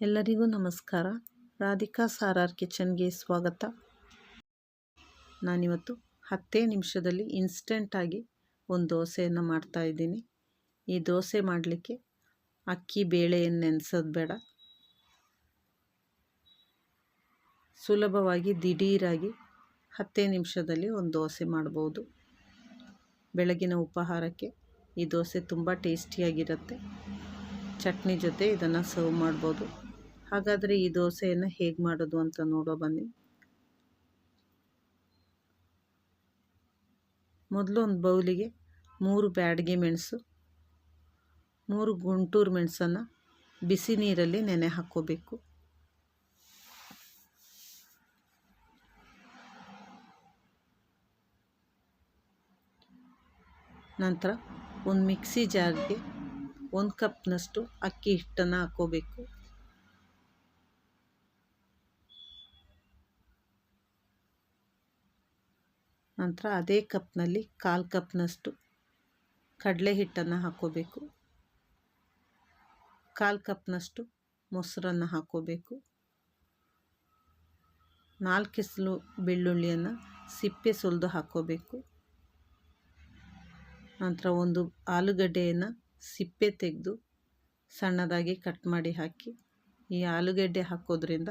ಎಲ್ಲರಿಗೂ ನಮಸ್ಕಾರ. ರಾಧಿಕಾ ಸಾರಾರ್ ಕಿಚನ್ಗೆ ಸ್ವಾಗತ. ನಾನಿವತ್ತು ಹತ್ತೇ ನಿಮಿಷದಲ್ಲಿ ಇನ್ಸ್ಟೆಂಟಾಗಿ ಒಂದು ದೋಸೆಯನ್ನು ಮಾಡ್ತಾಯಿದ್ದೀನಿ ಈ ದೋಸೆ ಮಾಡಲಿಕ್ಕೆ ಅಕ್ಕಿ ಬೇಳೆಯನ್ನು ನೆನೆಸೋದು ಬೇಡ. ಸುಲಭವಾಗಿ ದಿಢೀರಾಗಿ ಹತ್ತೇ ನಿಮಿಷದಲ್ಲಿ ಒಂದು ದೋಸೆ ಮಾಡ್ಬೋದು. ಬೆಳಗಿನ ಉಪಹಾರಕ್ಕೆ ಈ ದೋಸೆ ತುಂಬ ಟೇಸ್ಟಿಯಾಗಿರುತ್ತೆ. ಚಟ್ನಿ ಜೊತೆ ಇದನ್ನು ಸರ್ವ್ ಮಾಡ್ಬೋದು. ಹಾಗಾದರೆ ಈ ದೋಸೆಯನ್ನು ಹೇಗೆ ಮಾಡೋದು ಅಂತ ನೋಡೋ ಬನ್ನಿ. ಮೊದಲು ಒಂದು ಬೌಲಿಗೆ ಮೂರು ಬ್ಯಾಡಗಿ ಮೆಣಸು, ಮೂರು ಗುಂಟೂರು ಮೆಣಸನ್ನು ಬಿಸಿ ನೀರಲ್ಲಿ ನೆನೆ ಹಾಕೋಬೇಕು ನಂತರ ಒಂದು ಮಿಕ್ಸಿ ಜಾರ್ಗೆ ಒಂದು ಕಪ್ನಷ್ಟು ಅಕ್ಕಿ ಹಿಟ್ಟನ್ನು ಹಾಕ್ಕೋಬೇಕು. ನಂತರ ಅದೇ ಕಪ್ನಲ್ಲಿ ಕಾಲು ಕಪ್ನಷ್ಟು ಕಡಲೆ ಹಿಟ್ಟನ್ನು ಹಾಕ್ಕೋಬೇಕು. ಕಾಲು ಕಪ್ನಷ್ಟು ಮೊಸರನ್ನು ಹಾಕ್ಕೋಬೇಕು. ನಾಲ್ಕು ಎಸಲು ಬೆಳ್ಳುಳ್ಳಿಯನ್ನು ಸಿಪ್ಪೆ ಸುಲಿದು ಹಾಕ್ಕೋಬೇಕು. ನಂತರ ಒಂದು ಆಲೂಗಡ್ಡೆಯನ್ನು ಸಿಪ್ಪೆ ತೆಗೆದು ಸಣ್ಣದಾಗಿ ಕಟ್ ಮಾಡಿ ಹಾಕಿ, ಈ ಆಲೂಗೆಡ್ಡೆ ಹಾಕೋದ್ರಿಂದ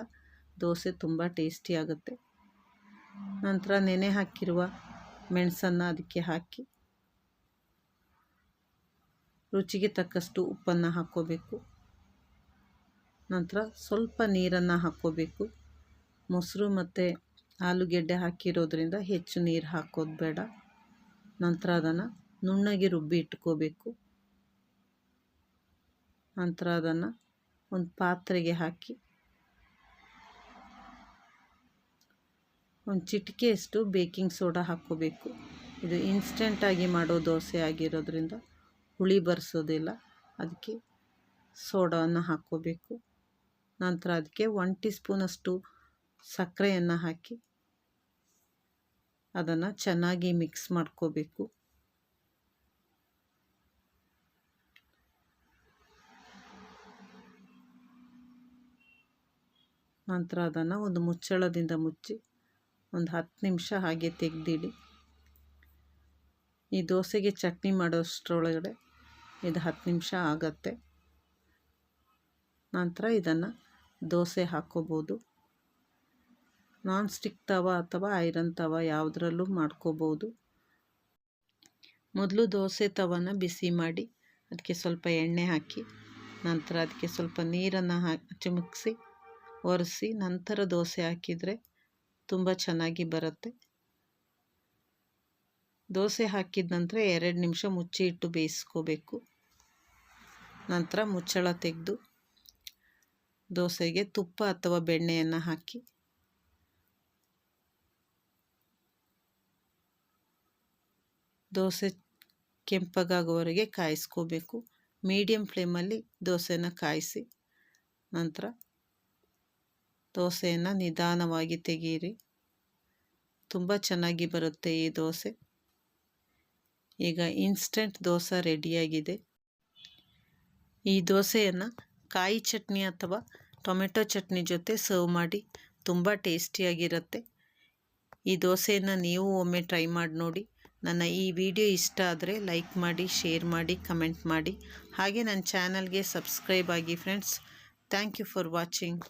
ದೋಸೆ ತುಂಬ ಟೇಸ್ಟಿಯಾಗುತ್ತೆ ನಂತರ ನೆನೆ ಹಾಕಿರುವ ಮೆಣಸನ್ನು ಅದಕ್ಕೆ ಹಾಕಿ, ರುಚಿಗೆ ತಕ್ಕಷ್ಟು ಉಪ್ಪನ್ನು ಹಾಕ್ಕೋಬೇಕು ನಂತರ ಸ್ವಲ್ಪ ನೀರನ್ನು ಹಾಕ್ಕೋಬೇಕು ಮೊಸರು ಮತ್ತು ಆಲೂಗೆಡ್ಡೆ ಹಾಕಿರೋದ್ರಿಂದ ಹೆಚ್ಚು ನೀರು ಹಾಕೋದು ಬೇಡ. ನಂತರ ಅದನ್ನು ನುಣ್ಣಗೆ ರುಬ್ಬಿ ಇಟ್ಕೋಬೇಕು. ನಂತರ ಅದನ್ನು ಒಂದು ಪಾತ್ರೆಗೆ ಹಾಕಿ, ಒಂದು ಚಿಟಿಕೆಯಷ್ಟು ಬೇಕಿಂಗ್ ಸೋಡಾ ಹಾಕ್ಕೋಬೇಕು. ಇದು ಇನ್ಸ್ಟೆಂಟಾಗಿ ಮಾಡೋ ದೋಸೆ ಆಗಿರೋದ್ರಿಂದ ಹುಳಿ ಬರ್ಸೋದಿಲ್ಲ. ಅದಕ್ಕೆ ಸೋಡಾವನ್ನು ಹಾಕ್ಕೋಬೇಕು. ನಂತರ ಅದಕ್ಕೆ ಒನ್ ಟೀ ಸ್ಪೂನಷ್ಟು ಸಕ್ಕರೆಯನ್ನು ಹಾಕಿ ಅದನ್ನು ಚೆನ್ನಾಗಿ ಮಿಕ್ಸ್ ಮಾಡ್ಕೋಬೇಕು. ನಂತರ ಅದನ್ನು ಒಂದು ಮುಚ್ಚಳದಿಂದ ಮುಚ್ಚಿ ಒಂದು ಹತ್ತು ನಿಮಿಷ ಹಾಗೆ ತೆಗೆದಿಡಿ. ಈ ದೋಸೆಗೆ ಚಟ್ನಿ ಮಾಡೋಷ್ಟರೊಳಗಡೆ ಇದು ಹತ್ತು ನಿಮಿಷ ಆಗತ್ತೆ. ನಂತರ ಇದನ್ನು ದೋಸೆ ಹಾಕ್ಕೋಬೋದು. ನಾನ್ ಸ್ಟಿಕ್ ತವ ಅಥವಾ ಐರನ್ ತವ ಯಾವುದರಲ್ಲೂ ಮಾಡ್ಕೋಬೋದು. ಮೊದಲು ದೋಸೆ ತವನ ಬಿಸಿ ಮಾಡಿ, ಅದಕ್ಕೆ ಸ್ವಲ್ಪ ಎಣ್ಣೆ ಹಾಕಿ, ನಂತರ ಅದಕ್ಕೆ ಸ್ವಲ್ಪ ನೀರನ್ನು ಹಾಕಿ, ಚಿಮುಕ್ಸಿ ಒರೆಸಿ ನಂತರ ದೋಸೆ ಹಾಕಿದರೆ ತುಂಬ ಚೆನ್ನಾಗಿ ಬರುತ್ತೆ. ದೋಸೆ ಹಾಕಿದ ನಂತರ ಎರಡು ನಿಮಿಷ ಮುಚ್ಚಿ ಇಟ್ಟು ಬೇಯಿಸ್ಕೋಬೇಕು. ನಂತರ ಮುಚ್ಚಳ ತೆಗೆದು ದೋಸೆಗೆ ತುಪ್ಪ ಅಥವಾ ಬೆಣ್ಣೆಯನ್ನು ಹಾಕಿ. ದೋಸೆ ಕೆಂಪಗಾಗುವವರೆಗೆ ಕಾಯಿಸ್ಕೋಬೇಕು. ಮೀಡಿಯಮ್ ಫ್ಲೇಮಲ್ಲಿ ದೋಸೆನ ಕಾಯಿಸಿ ನಂತರ ದೋಸೆಯನ್ನು ನಿಧಾನವಾಗಿ ತೆಗೀರಿ. ತುಂಬ ಚೆನ್ನಾಗಿ ಬರುತ್ತೆ ಈ ದೋಸೆ. ಈಗ ಇನ್ಸ್ಟೆಂಟ್ ದೋಸೆ ರೆಡಿಯಾಗಿದೆ. ಈ ದೋಸೆಯನ್ನು ಕಾಯಿ ಚಟ್ನಿ ಅಥವಾ ಟೊಮೆಟೊ ಚಟ್ನಿ ಜೊತೆ ಸರ್ವ್ ಮಾಡಿ ತುಂಬ ಟೇಸ್ಟಿಯಾಗಿರುತ್ತೆ. ಈ ದೋಸೆಯನ್ನು ನೀವು ಒಮ್ಮೆ ಟ್ರೈ ಮಾಡಿ ನೋಡಿ. ನನ್ನ ಈ ವಿಡಿಯೋ ಇಷ್ಟ ಆದರೆ ಲೈಕ್ ಮಾಡಿ ಶೇರ್ ಮಾಡಿ ಕಮೆಂಟ್ ಮಾಡಿ. ಹಾಗೆ ನನ್ನ ಚಾನಲ್ಗೆ ಸಬ್ಸ್ಕ್ರೈಬ್ ಆಗಿ friends thank you for watching